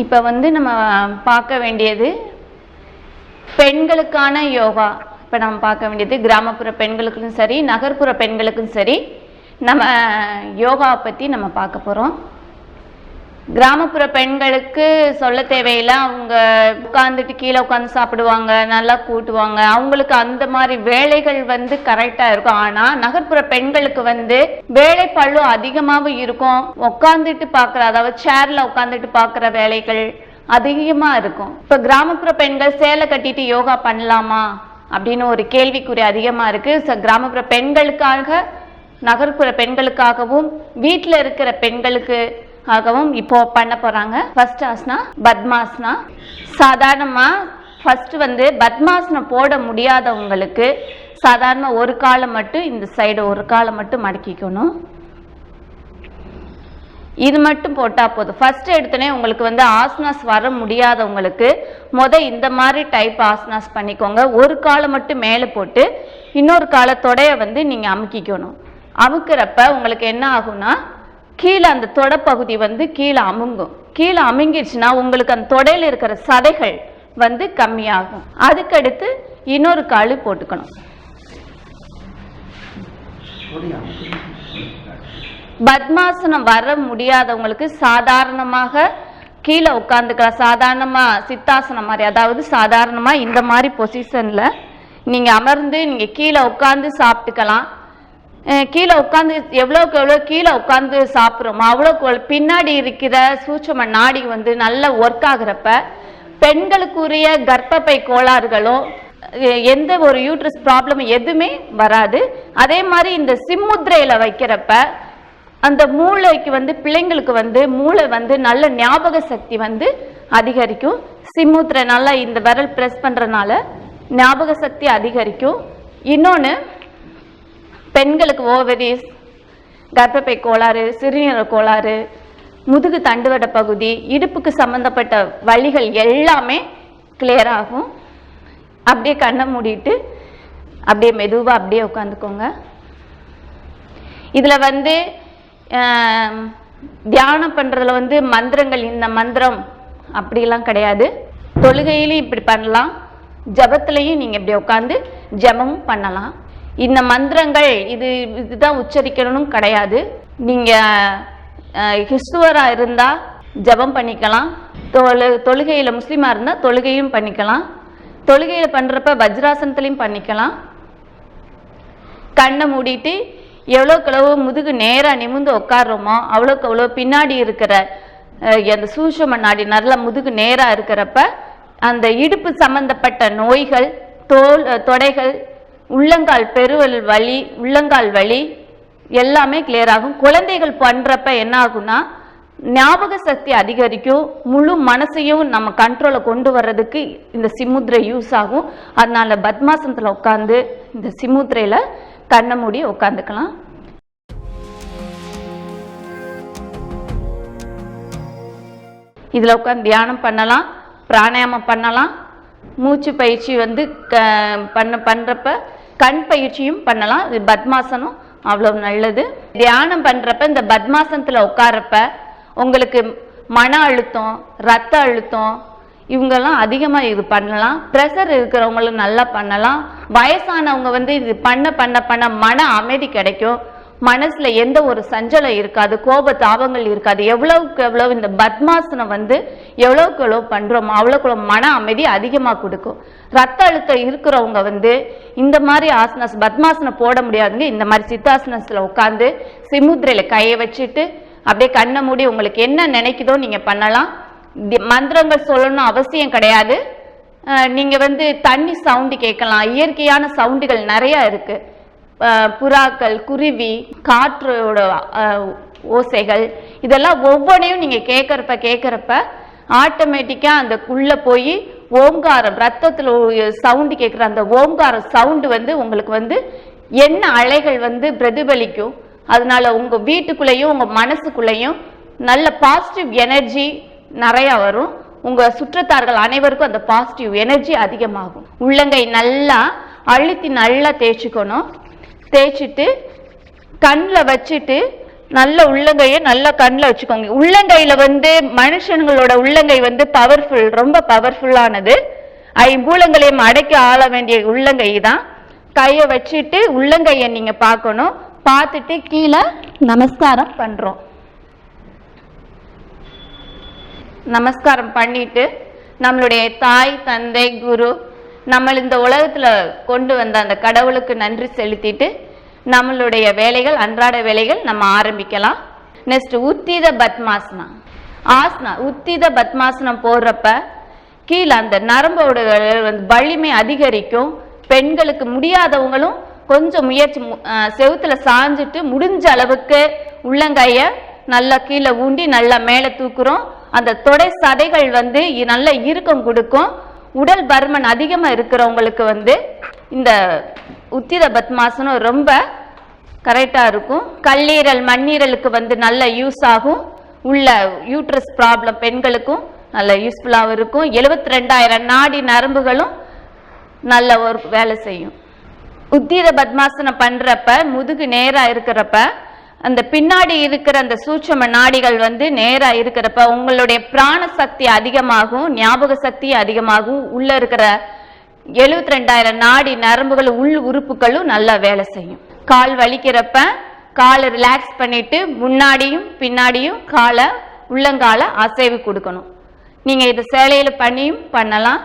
இப்போ வந்து நம்ம பார்க்க வேண்டியது பெண்களுக்கான யோகா. இப்போ நம்ம பார்க்க வேண்டியது கிராமப்புற பெண்களுக்கும் சரி நகர்ப்புற பெண்களுக்கும் சரி நம்ம யோகாவை பற்றி நம்ம பார்க்க போகிறோம் கிராமப்புற பெண்களுக்கு சொல்ல தேவையில்லை. அவங்க உட்காந்துட்டு கீழே உட்காந்து சாப்பிடுவாங்க நல்லா கூட்டுவாங்க. அவங்களுக்கு அந்த மாதிரி வேலைகள் வந்து கரெக்டாக இருக்கும். ஆனால் நகர்ப்புற பெண்களுக்கு வந்து வேலை பழு அதிகமாகவும் இருக்கும். உட்காந்துட்டு பார்க்குற அதாவது சேர்ல உட்காந்துட்டு பார்க்குற வேலைகள் அதிகமாக இருக்கும். இப்போ கிராமப்புற பெண்கள் சேலை கட்டிட்டு யோகா பண்ணலாமா? அப்படின்னு ஒரு கேள்விக்குறி அதிகமாக இருக்கு. ஸோ கிராமப்புற பெண்களுக்காக நகர்ப்புற பெண்களுக்காகவும் வீட்டில் இருக்கிற பெண்களுக்கு ஆகவும் இப்போ பண்ண போறாங்க. ஃபர்ஸ்ட் ஆசனா பத்மாசனா சாதாரணமாக ஃபர்ஸ்ட் வந்து பத்மாசனம் போட முடியாதவங்களுக்கு சாதாரண ஒரு காலை மட்டும் இந்த சைடு ஒரு காலை மட்டும் மடக்கிக்கணும். இது மட்டும் போட்டா போதும். ஃபர்ஸ்ட் எடுத்தனே உங்களுக்கு வந்து ஆசனாஸ் வர முடியாதவங்களுக்கு முத இந்த மாதிரி டைப் ஆசனாஸ் பண்ணிக்கோங்க. ஒரு காலை மட்டும் மேலே போட்டு இன்னொரு காலை தொடைய வந்து நீங்க அமுக்கிக்கணும். அமுக்கிறப்ப உங்களுக்கு என்ன ஆகும்னா கீழே அந்த தொடப்பகுதி வந்து கீழே அமுங்கும். கீழே அமுங்கிடுச்சுன்னா உங்களுக்கு அந்த தொடையில இருக்கிற சதைகள் வந்து கம்மியாகும். அதுக்கடுத்து இன்னொரு காலு போட்டுக்கணும். பத்மாசனம் வர முடியாதவங்களுக்கு சாதாரணமாக கீழே உட்காந்துக்கலாம் சாதாரணமாக சித்தாசனம் மாதிரி அதாவது சாதாரணமாக இந்த மாதிரி பொசிஷனில் நீங்கள் அமர்ந்து நீங்கள் கீழே உட்காந்து சாப்பிட்டுக்கலாம். கீழே உட்காந்து எவ்வளோக்கு எவ்வளோ கீழே உட்காந்து சாப்பிட்றோமோ அவ்வளோக்கு பின்னாடி இருக்கிற சூட்சம நாடி வந்து நல்லா ஒர்க் ஆகுறப்ப பெண்களுக்குரிய கர்ப்பப்பை கோளாறுகளோ எந்த ஒரு யூட்ரஸ் ப்ராப்ளம் எதுவுமே வராது. அதே மாதிரி இந்த சிம்முத்திரையில் வைக்கிறப்ப அந்த மூளைக்கு வந்து பிள்ளைங்களுக்கு வந்து மூளை வந்து நல்ல ஞாபக சக்தி வந்து அதிகரிக்கும். சிம்முத்திரை நல்லா இந்த விரல் ப்ரெஸ் பண்ணுறனால ஞாபக சக்தி அதிகரிக்கும். இன்னொன்று பெண்களுக்கு ஓவரிஸ் கர்ப்பப்பை கோளாறு சிறுநீரக கோளாறு முதுகு தண்டுவட பகுதி இடுப்புக்கு சம்மந்தப்பட்ட வழிகள் எல்லாமே கிளியர் ஆகும். அப்படியே கண்ணை மூடிட்டு அப்படியே மெதுவாக அப்படியே உட்காந்துக்கோங்க. இதில் வந்து தியானம் பண்ணுறதுல வந்து மந்திரங்கள் இந்த மந்திரம் அப்படிலாம் கிடையாது. தொழுகையிலையும் இப்படி பண்ணலாம். ஜபத்துலையும் நீங்கள் இப்படி உட்காந்து ஜெபமும் பண்ணலாம். இந்த மந்திரங்கள் இது இதுதான் உச்சரிக்கணும் கிடையாது. நீங்கள் கிறிஸ்துவராக இருந்தால் ஜெபம் பண்ணிக்கலாம். தொழு தொழுகையில் முஸ்லீமாக இருந்தால் தொழுகையும் பண்ணிக்கலாம். தொழுகையில் பண்ணுறப்ப வஜ்ராசனத்துலையும் பண்ணிக்கலாம். கண்ணை மூடிட்டு எவ்வளோக்கு எவ்வளோ முதுகு நேராக நிமிர்ந்து உட்காடுறோமோ அவ்வளோக்கு அவ்வளோ பின்னாடி இருக்கிற அந்த சூஷம நாடி நல்லா முதுகு நேராக இருக்கிறப்ப அந்த இடுப்பு சம்மந்தப்பட்ட நோய்கள் தோல் தொடைகள் உள்ளங்கால் பெருவல் வலி உள்ளங்கால் வலி எல்லாமே கிளியர் ஆகும். குழந்தைகள் பண்ணுறப்ப என்ன ஆகும்னா ஞாபக சக்தி அதிகரிக்கும். முழு மனசையும் நம்ம கண்ட்ரோலை கொண்டு வர்றதுக்கு இந்த சிமுத்திரை யூஸ் ஆகும். அதனால பத்மாசனத்தில் உட்காந்து இந்த சிமுத்திரையில் கண்ணை மூடி உட்காந்துக்கலாம் இதில் உட்காந்து தியானம் பண்ணலாம் பிராணாயாமம் பண்ணலாம். மூச்சு பயிற்சி வந்து க பண்ண பண்ணுறப்ப கண் பயிற்சியும் பண்ணலாம். இது பத்மாசனம் அவ்வளோ நல்லது. தியானம் பண்ணுறப்ப இந்த பத்மாசனத்தில் உட்காரப்ப உங்களுக்கு மன அழுத்தம் ரத்த அழுத்தம் இவங்கெல்லாம் அதிகமாக இது பண்ணலாம். ப்ரெஷர் இருக்கிறவங்களும் நல்லா பண்ணலாம். வயசானவங்க வந்து இது பண்ண பண்ண பண்ண மன அமைதி கிடைக்கும். மனசுல எந்த ஒரு சஞ்சலம் இருக்காது கோப தாபங்கள் இருக்காது. எவ்வளவுக்கு எவ்வளவு இந்த பத்மாசனம் வந்து எவ்வளவுக்கு எவ்வளவு பண்றோமோ அவ்வளவுக்கு மன அமைதி அதிகமா கொடுக்கும். ரத்த அழுத்தம் இருக்கிறவங்க வந்து இந்த மாதிரி ஆசனாஸ் பத்மாசனம் போட முடியாதுங்க. இந்த மாதிரி சித்தாசனத்துல உட்காந்து சிமுத்திரையில கையை வச்சுட்டு அப்படியே கண்ணை மூடி உங்களுக்கு என்ன நினைக்குதோ நீங்க பண்ணலாம். மந்திரங்கள் சொல்லணும் அவசியம் கிடையாது. நீங்க வந்து தண்ணி சவுண்டு கேட்கலாம். இயற்கையான சவுண்டுகள் நிறைய இருக்கு. புறாக்கள் குருவி காற்றோட ஓசைகள் இதெல்லாம் ஒவ்வொன்றையும் நீங்கள் கேட்குறப்ப கேட்குறப்ப ஆட்டோமேட்டிக்காக அந்த உள்ளே போய் ஓங்காரம் ரத்தத்தில் சவுண்டு கேட்குற அந்த ஓங்கார சவுண்டு வந்து உங்களுக்கு வந்து என்ன அலைகள் வந்து பிரதிபலிக்கும் அதனால உங்கள் வீட்டுக்குள்ளேயும் உங்கள் மனசுக்குள்ளேயும் நல்ல பாசிட்டிவ் எனர்ஜி நிறையா வரும். உங்கள் சுற்றத்தார்கள் அனைவருக்கும் அந்த பாசிட்டிவ் எனர்ஜி அதிகமாகும். உள்ளங்கை நல்லா அழுத்தி நல்லா தேய்ச்சிக்கணும். தேய்ச்சிட்டு கண்ணில் வச்சுட்டு நல்ல உள்ளங்கையை நல்ல கண்ணில் வச்சுக்கோங்க. உள்ளங்கையில் வந்து மனுஷங்களோட உள்ளங்கை வந்து பவர்ஃபுல் ரொம்ப பவர்ஃபுல்லானது ஐம்பூலங்களையும் அடைக்க ஆள வேண்டிய உள்ளங்கை தான். கையை வச்சுட்டு உள்ளங்கையை நீங்கள் பார்க்கணும். பார்த்துட்டு கீழே நமஸ்காரம் பண்ணுறோம் நமஸ்காரம் பண்ணிட்டு நம்மளுடைய தாய் தந்தை குரு நம்ம இந்த உலகத்துல கொண்டு வந்த அந்த கடவுளுக்கு நன்றி செலுத்திட்டு நம்மளுடைய வேலைகள் அன்றாட வேலைகள் நம்ம ஆரம்பிக்கலாம். நெக்ஸ்ட் உத்தித பத்மாசனா ஆசனா உத்தித பத்மாசனம் போடுறப்ப கீழே அந்த நரம்போட வந்து வலிமை அதிகரிக்கும். பெண்களுக்கு முடியாதவங்களும் கொஞ்சம் முயற்சி செவுத்துல சாஞ்சிட்டு முடிஞ்ச அளவுக்கு உள்ளங்கைய நல்லா கீழே ஊண்டி நல்லா மேலே தூக்குறோம். அந்த தொடை சதைகள் வந்து நல்லா நல்ல இறுக்கம் கொடுக்கும். உடல் பருமன் அதிகமாக இருக்கிறவங்களுக்கு வந்து இந்த உத்திர பத்மாசனம் ரொம்ப கரெக்டாக இருக்கும். கல்லீரல் மண்ணீரலுக்கு வந்து நல்ல யூஸ் ஆகும். உள்ள யூட்ரஸ் ப்ராப்ளம் பெண்களுக்கும் நல்ல யூஸ்ஃபுல்லாகவும் இருக்கும். எழுபத்தி ரெண்டாயிரம் நாடி நரம்புகளும் நல்ல ஒரு வேலை செய்யும். உத்திர பத்மாசனம் பண்ணுறப்ப முதுகு நேராக இருக்கிறப்ப அந்த பின்னாடி இருக்கிற அந்த சூட்சம நாடிகள் வந்து நேரா இருக்கிறப்ப உங்களுடைய பிராண சக்தி அதிகமாகும் ஞாபக சக்தி அதிகமாகும். உள்ள இருக்கிற எழுபத்தி ரெண்டாயிரம் நாடி நரம்புகள் உள் உறுப்புகளும் நல்லா வேலை செய்யும். கால் வலிக்கிறப்ப காலை ரிலாக்ஸ் பண்ணிட்டு முன்னாடியும் பின்னாடியும் காலை உள்ளங்கால அசைவு கொடுக்கணும். நீங்க இது சேலையில பண்ணியும் பண்ணலாம்.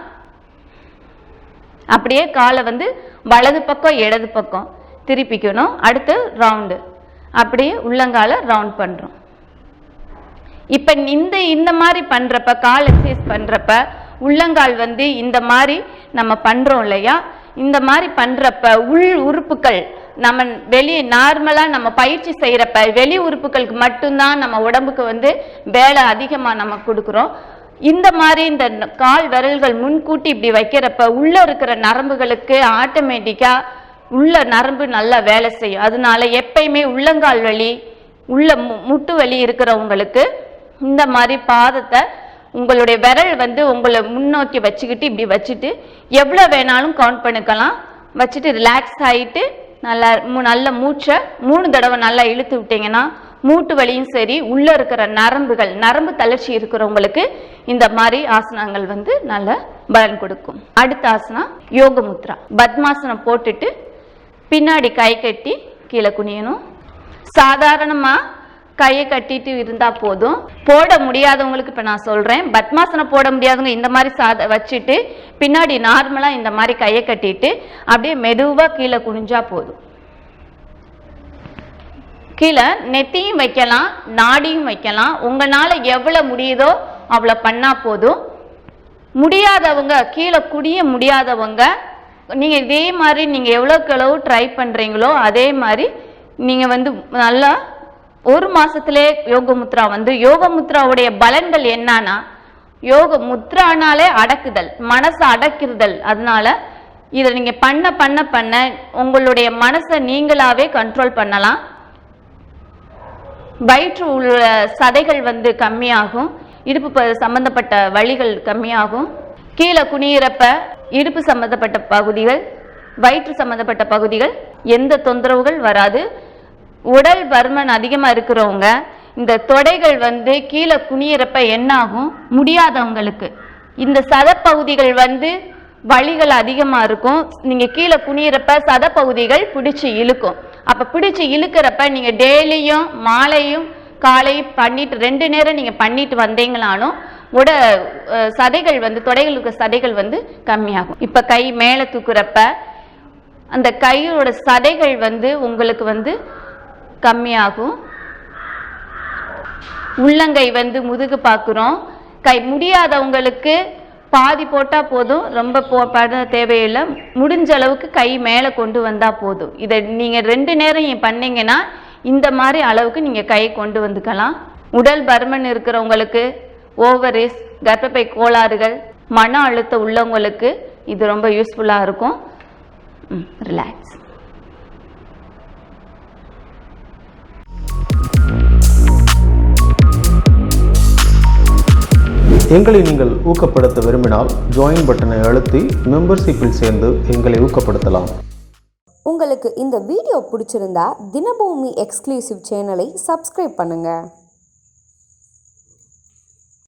அப்படியே காலை வந்து வலது பக்கம் இடது பக்கம் திருப்பிக்கணும். அடுத்து ரவுண்டு அப்படியே உள்ளங்கால ரவுண்ட் பண்ணுறோம் இப்போ இந்த இந்த மாதிரி பண்ணுறப்ப கால் எக்ஸசைஸ் பண்ணுறப்ப உள்ளங்கால் வந்து இந்த மாதிரி நம்ம பண்ணுறோம் இல்லையா? இந்த மாதிரி பண்ணுறப்ப உள் உறுப்புகள் நம்ம வெளியே நார்மலாக நம்ம பயிற்சி செய்கிறப்ப வெளி உறுப்புகளுக்கு மட்டும்தான் நம்ம உடம்புக்கு வந்து வேலை அதிகமாக நம்ம கொடுக்குறோம். இந்த மாதிரி இந்த கால் விரல்கள் முன்கூட்டி இப்படி வைக்கிறப்ப உள்ளே இருக்கிற நரம்புகளுக்கு ஆட்டோமேட்டிக்காக உள்ள நரம்பு நல்லா வேலை செய்யும். அதனால எப்பயுமே உள்ளங்கால் வலி உள்ள மு- முட்டு வலி இருக்கிறவங்களுக்கு இந்த மாதிரி பாதத்தை உங்களுடைய விரல் வந்து உங்களை முன்னோக்கி வச்சுக்கிட்டு இப்படி வச்சுட்டு எவ்வளோ வேணாலும் கவுண்ட் பண்ணிக்கலாம். வச்சுட்டு ரிலாக்ஸ் ஆகிட்டு நல்லா மூ நல்ல மூச்சை மூணு தடவை நல்லா இழுத்து விட்டீங்கன்னா மூட்டு வலியும் சரி உள்ள இருக்கிற நரம்புகள் நரம்பு தளர்ச்சி இருக்கிறவங்களுக்கு இந்த மாதிரி ஆசனங்கள் வந்து நல்ல பலன் கொடுக்கும். அடுத்த ஆசனம் யோக முத்ரா பத்மாசனம் போட்டுட்டு பின்னாடி கை கட்டி கீழே குனியணும். சாதாரணமாக கையை கட்டிட்டு இருந்தால் போதும். போட முடியாதவங்களுக்கு இப்போ நான் சொல்கிறேன் பத்மாசனம் போட முடியாதவங்க இந்த மாதிரி சாத வச்சுட்டு பின்னாடி நார்மலாக இந்த மாதிரி கையை கட்டிட்டு அப்படியே மெதுவாக கீழே குனிஞ்சா போதும். கீழே நெத்தியும் வைக்கலாம் நாடியும் வைக்கலாம். உங்களால் எவ்வளோ முடியுதோ அவ்வளோ பண்ணால் போதும். முடியாதவங்க கீழே குடிய முடியாதவங்க நீங்கள் இதே மாதிரி நீங்கள் எவ்வளோக்கு அளவு ட்ரை பண்ணுறீங்களோ அதே மாதிரி நீங்கள் வந்து நல்லா ஒரு மாசத்திலே யோக முத்ரா வந்து யோக முத்ராவுடைய பலன்கள் என்னன்னா யோக முத்ரானாலே அடக்குதல் மனசை அடக்கிறுதல். அதனால இதை நீங்கள் பண்ண பண்ண பண்ண உங்களுடைய மனசை நீங்களாவே கண்ட்ரோல் பண்ணலாம். வயிற்று உள்ள சதைகள் வந்து கம்மியாகும். இடுப்பு ப- சம்பந்தப்பட்ட வழிகள் கம்மியாகும். கீழே குனியிறப்ப இடுப்பு சம்பந்தப்பட்ட பகுதிகள் வயிற்று சம்பந்தப்பட்ட பகுதிகள் எந்த தொந்தரவுகள் வராது. உடல் பருமன் அதிகமாக இருக்கிறவங்க இந்த தொடைகள் வந்து கீழே குனியிறப்ப என்ன ஆகும் முடியாதவங்களுக்கு. இந்த சதப்பகுதிகள் வந்து வழிகள் அதிகமாக இருக்கும். நீங்கள் கீழே குனியிறப்ப சதப்பகுதிகள் பிடிச்சி இழுக்கும். அப்போ பிடிச்சி இழுக்கிறப்ப நீங்கள் டெய்லியும் மாலையும் காலையும் பண்ணிட்டு ரெண்டு நேரம் நீங்கள் பண்ணிட்டு வந்தீங்களானும் உட சதைகள் வந்து தொடைகளுக்கு சதைகள் வந்து கம்மியாகும். இப்போ கை மேலே தூக்குறப்ப அந்த கையோட சதைகள் வந்து உங்களுக்கு வந்து கம்மியாகும். உள்ளங்கை வந்து முதுகு பார்க்குறோம் கை முடியாதவங்களுக்கு பாதி போட்டால் போதும். ரொம்ப போ பட தேவையில்லை. முடிஞ்ச அளவுக்கு கை மேலே கொண்டு வந்தால் போதும். இதை நீங்கள் ரெண்டு நேரம் ஏன் பண்ணீங்கன்னா இந்த மாதிரி அளவுக்கு நீங்கள் கை கொண்டு வந்துக்கலாம். உடல் பருமன் இருக்கிறவங்களுக்கு ஓவரிஸ் கர்ப்பப்பை கோளாறுகள் மன அழுத்தம் உள்ளவங்களுக்கு இது ரொம்ப யூஸ்ஃபுல்லாக இருக்கும். ரிலாக்ஸ் எங்களை நீங்கள் ஊக்கப்படுத்த விரும்பினால் ஜாயின் பட்டனை அழுத்தி மெம்பர்ஷிப்பில் சேர்ந்து எங்களை ஊக்கப்படுத்தலாம். உங்களுக்கு இந்த வீடியோ பிடிச்சிருந்தா தினபூமி எக்ஸ்க்ளூசிவ் சேனலை சப்ஸ்கிரைப் பண்ணுங்கள்